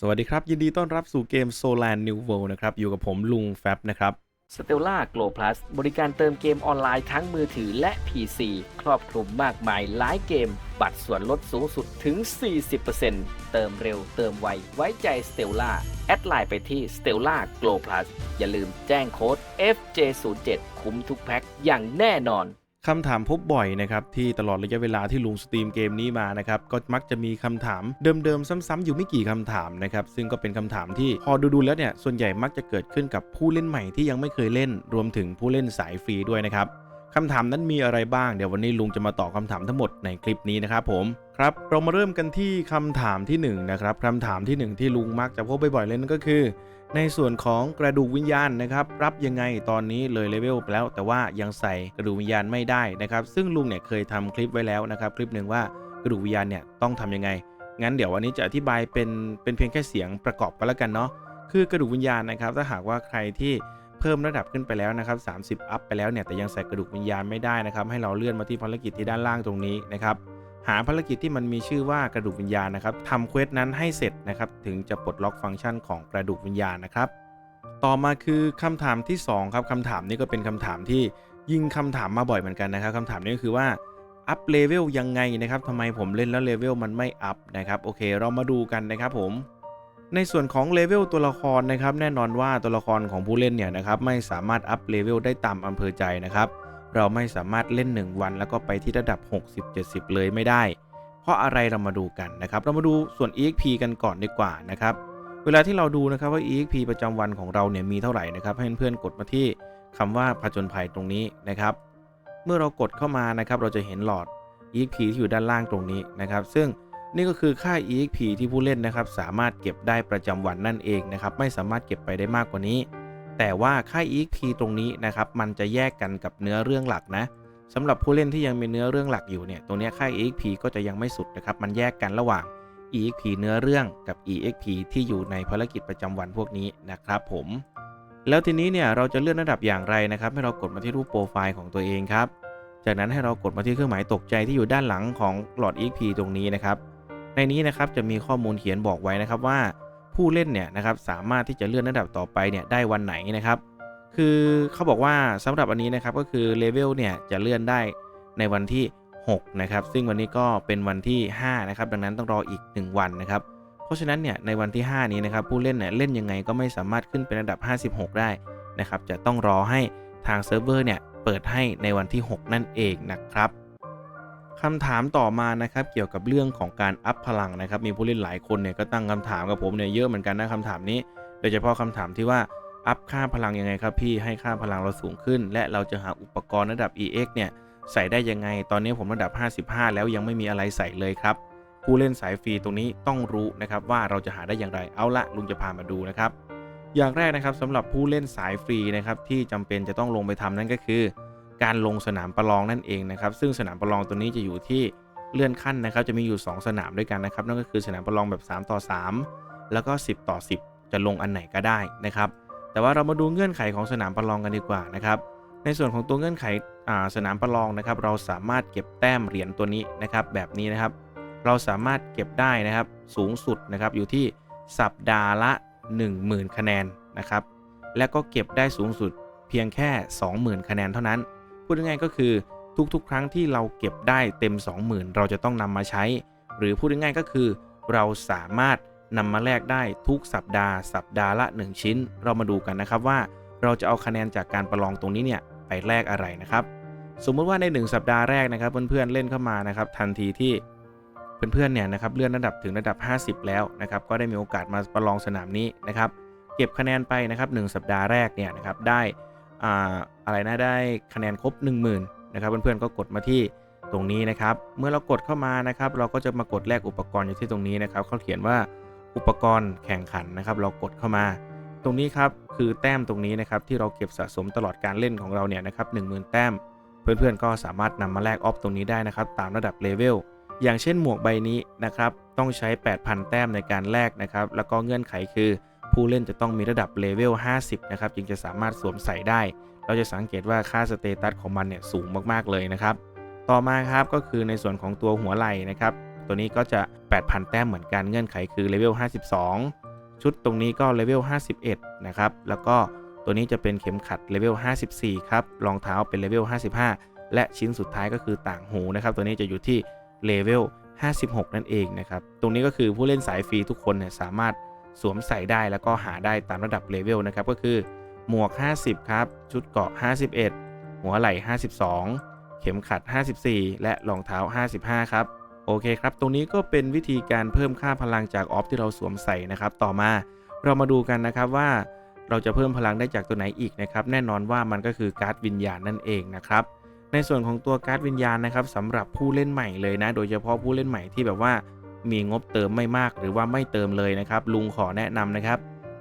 สวัสดีครับ ยินดีต้อนรับสู่เกม Solan New World นะครับ อยู่กับผมลุงแฟบนะครับ s t e l l a Glow Plus บริการเติมเกมออนไลน์ทั้งมือถือและ PC ครอบคลุมมากมายหลายเกม บัตรส่วนลดสูงสุดถึง 40%เติมเร็วเติมไว ไว้ใจ Stella แอดไลน์ไปที่ Stella Glow Plus อย่าลืมแจ้งโค้ด FJ07 คุ้มทุกแพ็คอย่างแน่นอน คำถามพบบ่อยนะครับที่ตลอดระยะเวลาที่ลุงสตรีมเกมนี้มานะครับก็มักจะมีคำถามเดิมๆซ้ำๆอยู่ไม่กี่คำถามนะครับซึ่งก็เป็นคำถามที่พอดูๆแล้วเนี่ยส่วนใหญ่มักจะเกิดขึ้นกับผู้เล่นใหม่ที่ยังไม่เคยเล่น รวมถึงผู้เล่นสายฟรีด้วยนะครับคำถามนั้นมีอะไรบ้างเดี๋ยววันนี้ลุงจะมาตอบคำถามทั้งหมดในคลิปนี้นะครับผมครับเรามาเริ่มกันที่คำถามที่หนึ่งนะครับคำถามที่หนึ่งที่ลุงมักจะพบบ่อยๆเลยนั่นก็คือ ในส่วนของกระดูกวิญญาณนะครับรับยังไงตอนนี้เลยเลเวลไปแล้ว แต่ว่ายังใส่กระดูกวิญญาณไม่ได้นะครับ ซึ่งลุงเนี่ยเคยทำคลิปไว้แล้วนะครับ คลิปหนึ่งว่ากระดูกวิญญาณเนี่ยต้องทำยังไง งั้นเดี๋ยววันนี้จะอธิบายเป็นเป็นเพียงแค่เสียงประกอบกันแล้วกันเนาะคือกระดูกวิญญาณนะครับ ถ้าหากว่าใครที่เพิ่มระดับขึ้นไปแล้วนะครับ30 อัพไปแล้วเนี่ยแต่ยังใส่กระดูกวิญญาณไม่ได้นะครับให้เราเลื่อนมาที่ภารกิจที่ด้านล่างตรงนี้นะครับ หาภารกิจที่มันมีชื่อว่ากระดูกวิญญาณนะครับทำเควสนั้นให้เสร็จนะครับถึงจะปลดล็อกฟังก์ชันของกระดูกวิญญาณนะครับ ต่อมาคือคำถามที่2ครับคำถามนี้ก็เป็นคำถามที่ยิงคำถามมาบ่อยเหมือนกันนะครับคำถามนี้ก็คือว่าอัพเลเวลยังไงนะครับทำไมผมเล่นแล้วเลเวลมันไม่อัพนะครับโอเค เรามาดูกันนะครับผมในส่วนของเลเวลตัวละครนะครับแน่นอนว่าตัวละครของผู้เล่นเนี่ยนะครับไม่สามารถอัพเลเวลได้ตามอำเภอใจนะครับ เราไม่สามารถเล่น 1 วัน แล้วก็ไปที่ระดับ 60-70 เลยไม่ได้ เพราะอะไรเรามาดูกันนะครับ เรามาดูส่วน EXP กันก่อนดีกว่านะครับ เวลาที่เราดูนะครับว่า EXP ประจำวันของเราเนี่ยมีเท่าไหร่นะครับ ให้เพื่อนๆกดมาที่คำว่าผจญภัยตรงนี้นะครับ เมื่อเรากดเข้ามานะครับ เราจะเห็นหลอด EXP ที่อยู่ด้านล่างตรงนี้นะครับ ซึ่งนี่ก็คือค่า EXP ที่ผู้เล่นนะครับ สามารถเก็บได้ประจำวันนั่นเองนะครับ ไม่สามารถเก็บไปได้มากกว่านี้ แต่ว่าค่าย EXP ตรงนี้นะครับมันจะแยกกันกับเนื้อเรื่องหลักนะสำหรับผู้เล่นที่ยังมีเนื้อเรื่องหลักอยู่เนี่ยตรงนี้ค่าย EXP ก็จะยังไม่สุดนะครับมันแยกกันระหว่าง EXP เนื้อเรื่องกับ EXP ที่อยู่ในภารกิจประจำวันพวกนี้นะครับผม แล้วทีนี้เนี่ยเราจะเลื่อนระดับอย่างไรนะครับ ให้เรากดมาที่รูปโปรไฟล์ของตัวเองครับ จากนั้นให้เรากดมาที่เครื่องหมายตกใจที่อยู่ด้านหลังของหลอด EXP ตรงนี้นะครับ ในนี้นะครับจะมีข้อมูลเขียนบอกไว้นะครับว่า ผู้เล่นเนี่ยนะครับสามารถที่จะเลื่อนระดับต่อไปเนี่ยได้วันไหนนะครับ คือเขาบอกว่าสำหรับอันนี้นะครับก็คือเลเวลเนี่ยจะเลื่อนได้ในวันที่6นะครับซึ่งวันนี้ก็เป็นวันที่5นะครับดังนั้นต้องรออีก 1 วันนะครับ เพราะฉะนั้นเนี่ยในวันที่ 5 นี้นะครับผู้เล่นเนี่ยเล่นยังไงก็ไม่สามารถขึ้นเป็นระดับ 56 ได้นะครับจะต้องรอให้ทางเซิร์ฟเวอร์เนี่ยเปิดให้ในวันที่ 6 นั่นเองนะครับ คำถามต่อมานะครับเกี่ยวกับเรื่องของการอัพพลังนะครับ มีผู้เล่นหลายคนเนี่ยก็ตั้งคำถามกับผมเนี่ยเยอะเหมือนกันนะคำถามนี้ โดยเฉพาะคำถามที่ว่าอัพค่าพลังยังไงครับพี่ให้ค่าพลังเราสูงขึ้น และเราจะหาอุปกรณ์ระดับ EX เนี่ยใส่ได้ยังไง ตอนนี้ผมระดับ 55 แล้วยังไม่มีอะไรใส่เลยครับผู้เล่นสายฟรีตรงนี้ต้องรู้นะครับว่าเราจะหาได้อย่างไรเอาละลุงจะพามาดูนะครับ อย่างแรกนะครับสำหรับผู้เล่นสายฟรีนะครับที่จำเป็นจะต้องลงไปทำนั่นก็คือ การลงสนามประลองนั่นเองนะครับ ซึ่งสนามประลองตัวนี้จะอยู่ที่เลื่อนขั้นนะครับ จะมีอยู่ 2 สนามด้วยกันนะครับ นั่นก็คือสนามประลองแบบ 3 ต่อ 3 แล้วก็ 10 ต่อ 10 จะลงอันไหนก็ได้นะครับ แต่ว่าเรามาดูเงื่อนไขของสนามประลองกันดีกว่านะครับ ในส่วนของตัวเงื่อนไขสนามประลองนะครับ เราสามารถเก็บแต้มเหรียญตัวนี้นะครับ แบบนี้นะครับ เราสามารถเก็บได้นะครับ สูงสุดนะครับอยู่ที่สัปดาห์ละ 10,000 คะแนนนะครับ และก็เก็บได้สูงสุดเพียงแค่ 20,000 คะแนนเท่านั้น พูดง่ายๆก็คือทุกๆ ครั้งที่เราเก็บได้เต็ม 20,000 เราจะต้องนำมาใช้ หรือพูดง่ายๆก็คือ เราสามารถนำมาแลกได้ทุกสัปดาห์ สัปดาห์ละ 1 ชิ้น เรามาดูกันนะครับว่าเราจะเอาคะแนนจากการประลองตรงนี้เนี่ยไปแลกอะไรนะครับ สมมุติว่าใน 1 สัปดาห์แรกนะครับ เพื่อนๆเล่นเข้ามานะครับ ทันทีที่เพื่อนๆเนี่ยนะครับเลื่อนระดับถึงระดับ 50 แล้วนะครับ ก็ได้มีโอกาสมาประลองสนามนี้นะครับ เก็บคะแนนไปนะครับ1สัปดาห์แรกเนี่ยนะครับได้ อ่าอะไรนะได้คะแนนครบ 10,000นะครับเพื่อนๆก็กดมาที่ตรงนี้นะครับ เมื่อเรากดเข้ามานะครับ เราก็จะมากดแลกอุปกรณ์อยู่ที่ตรงนี้นะครับเขาเขียนว่าอุปกรณ์แข่งขันนะครับ เรากดเข้ามา ตรงนี้ครับคือแต้มตรงนี้นะครับที่เราเก็บสะสมตลอดการเล่นของเราเนี่ยนะครับ10,000แต้ม เพื่อนๆก็สามารถนำมาแลกออฟตรงนี้ได้นะครับ ตามระดับเลเวลอย่างเช่นหมวกใบนี้นะครับ ต้องใช้ 8,000 แต้มในการแลกนะครับ แล้วก็เงื่อนไขคือ ผู้เล่นจะต้องมีระดับเลเวล 50 นะครับ จึงจะสามารถสวมใส่ได้ เราจะสังเกตว่าค่าสเตตัสของมันเนี่ยสูงมากๆเลยนะครับ ต่อมาครับก็คือในส่วนของตัวหัวไหล่นะครับ ตัวนี้ก็จะ 8,000 แต้มเหมือนกันเงื่อนไขคือเลเวล 52 ชุดตรงนี้ก็เลเวล 51 นะครับ แล้วก็ตัวนี้จะเป็นเข็มขัดเลเวล 54 ครับ รองเท้าเป็นเลเวล 55 และชิ้นสุดท้ายก็คือต่างหูนะครับ ตัวนี้จะอยู่ที่เลเวล56 นั่นเองนะครับ ตรงนี้ก็คือผู้เล่นสายฟรีทุกคนเนี่ยสามารถ สวมใส่ได้แล้วก็หาได้ตามระดับเลเวลนะครับก็คือ หมวก 50 ครับ ชุดเกราะ 51 หัวไหล่ 52 เข็มขัด 54 และรองเท้า 55 ครับ โอเคครับ ตรงนี้ก็เป็นวิธีการเพิ่มค่าพลังจากออฟที่เราสวมใส่นะครับ ต่อมาเรามาดูกันนะครับว่าเราจะเพิ่มพลังได้จากตัวไหนอีกนะครับ แน่นอนว่ามันก็คือการ์ดวิญญาณนั่นเองนะครับ ในส่วนของตัวการ์ดวิญญาณนะครับสำหรับผู้เล่นใหม่เลยนะ โดยเฉพาะผู้เล่นใหม่ที่แบบว่า มีงบเติมไม่มากหรือว่าไม่เติมเลยนะครับ ลุงขอแนะนำนะครับ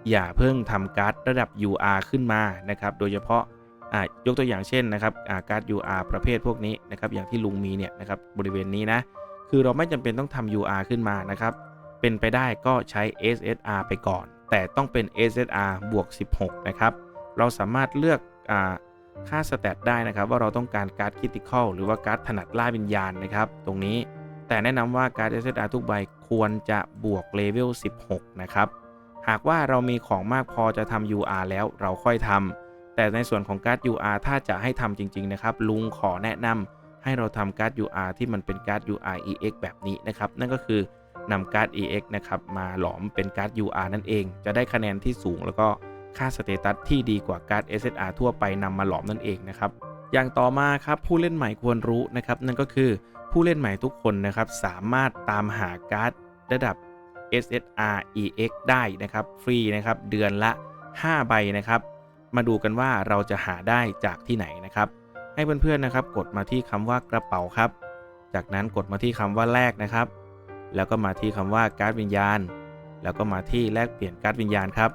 อย่าเพิ่งทำการ์ดระดับ UR ขึ้นมานะครับ โดยเฉพาะยกตัวอย่างเช่นนะครับาการ์ด UR ประเภทพวกนี้นะครับ อย่างที่ลุงมีเนี่ยนะครับบริเวณนี้นะ คือเราไม่จำเป็นต้องทำ UR ขึ้นมานะครับ เป็นไปได้ก็ใช้ SSR ไปก่อน แต่ต้องเป็น SSR บวก 16 นะครับ เราสามารถเลือกอค่าสแตทได้นะครับ ว่าเราต้องการการ์ดคิติคอลหรือว่าการ์ดถนัดล่าวิญญาณนะครับ ตรงนี้ แต่แนะนำว่าการ์ด SSR ทุกใบควรจะบวกเลเวล 16 นะครับ หากว่าเรามีของมากพอจะทำ UR แล้วเราค่อยทำ แต่ในส่วนของการ์ด UR ถ้าจะให้ทำจริง ๆ นะครับ ลุงขอแนะนำให้เราทำการ์ด UR ที่มันเป็นการ์ด UR EX แบบนี้นะครับ นั่นก็คือนำการ์ด EX นะครับมาหลอมเป็นการ์ด UR นั่นเอง จะได้คะแนนที่สูงแล้วก็ค่าสเตตัสที่ดีกว่าการ์ด SSR ทั่วไปนำมาหลอมนั่นเองนะครับ อย่างต่อมาครับผู้เล่นใหม่ควรรู้นะครับนั่นก็คือผู้เล่นใหม่ทุกคนนะครับสามารถตามหาการ์ดระดับ SSR EX ได้นะครับฟรีนะครับเดือนละ 5 ใบนะครับ มาดูกันว่าเราจะหาได้จากที่ไหนนะครับ ให้เพื่อนๆนะครับ กดมาที่คำว่ากระเป๋าครับ จากนั้นกดมาที่คำว่าแลกนะครับ แล้วก็มาที่คำว่าการ์ดวิญญาณ แล้วก็มาที่แลกเปลี่ยนการ์ดวิญญาณครับ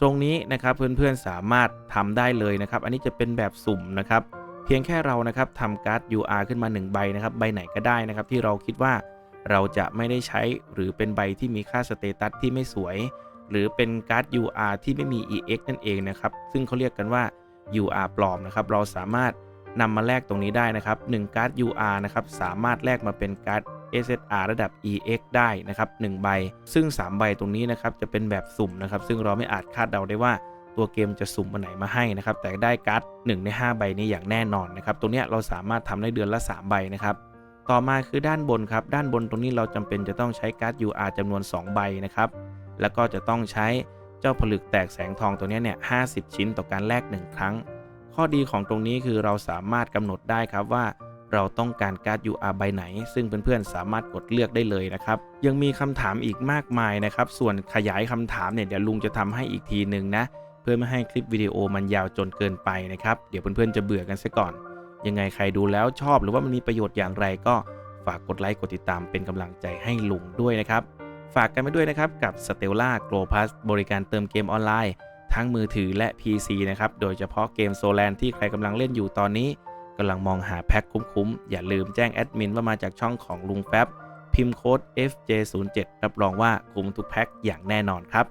ตรงนี้นะครับเพื่อนๆสามารถทำได้เลยนะครับ อันนี้จะเป็นแบบสุ่มนะครับ เพียงแค่เรานะครับทำการ์ด UR ขึ้นมา 1 ใบนะครับใบไหนก็ได้นะครับที่เราคิดว่าเราจะไม่ได้ใช้หรือเป็นใบที่มีค่าสเตตัสที่ไม่สวย หรือเป็นการ์ด UR ที่ไม่มี EX นั่นเองนะครับซึ่งเขาเรียกกันว่า UR ปลอมนะครับเราสามารถนำมาแลกตรงนี้ได้นะครับ1การ์ด UR นะครับสามารถแลกมาเป็นการ์ด SSR ระดับ EX ได้นะครับ1ใบ ซึ่ง 3 ใบตรงนี้นะครับจะเป็นแบบสุ่มนะครับซึ่งเราไม่อาจคาดเดาได้ว่า ตัวเกมจะสุ่มมาไหนมาให้นะครับ แต่ได้การ์ด1 ใน 5 ใบนี้อย่างแน่นอนนะครับ ตรงนี้เราสามารถทำได้เดือนละ 3 ใบนะครับ ต่อมาคือด้านบนครับ ด้านบนตรงนี้เราจำเป็นจะต้องใช้การ์ด UR จำนวน 2 ใบนะครับ แล้วก็จะต้องใช้เจ้าผลึกแตกแสงทองตัวนี้เนี่ย50ชิ้นต่อการแลก1 ครั้ง ข้อดีของตรงนี้คือเราสามารถกำหนดได้ครับว่าเราต้องการการ์ด UR ใบไหน ซึ่งเพื่อนๆ สามารถกดเลือกได้เลยนะครับ ยังมีคำถามอีกมากมายนะครับ ส่วนขยายคำถามเนี่ยเดี๋ยวลุงจะทำให้อีกทีหนึ่งนะ พื่อไม่ให้คลิปวิดีโอมันยาวจนเกินไปนะครับ เดี๋ยวเพื่อนๆจะเบื่อกันซะก่อน ยังไงใครดูแล้วชอบหรือว่ามันมีประโยชน์อย่างไรก็ฝากกดไลค์กดติดตามเป็นกำลังใจให้ลุงด้วยนะครับ ฝากกันไปด้วยนะครับกับ Stella Glow Plus บริการเติมเกมออนไลน์ ทั้งมือถือและ PC นะครับ โดยเฉพาะเกมโซแลนที่ใครกำลังเล่นอยู่ตอนนี้กำลังมองหาแพ็คคุ้มๆ อย่าลืมแจ้งแอดมินว่ามาจากช่องของลุงแฟบพิมพ์โค้ด FJ07 รับรองว่าคุ้มทุกแพ็คอย่างแน่นอนครับ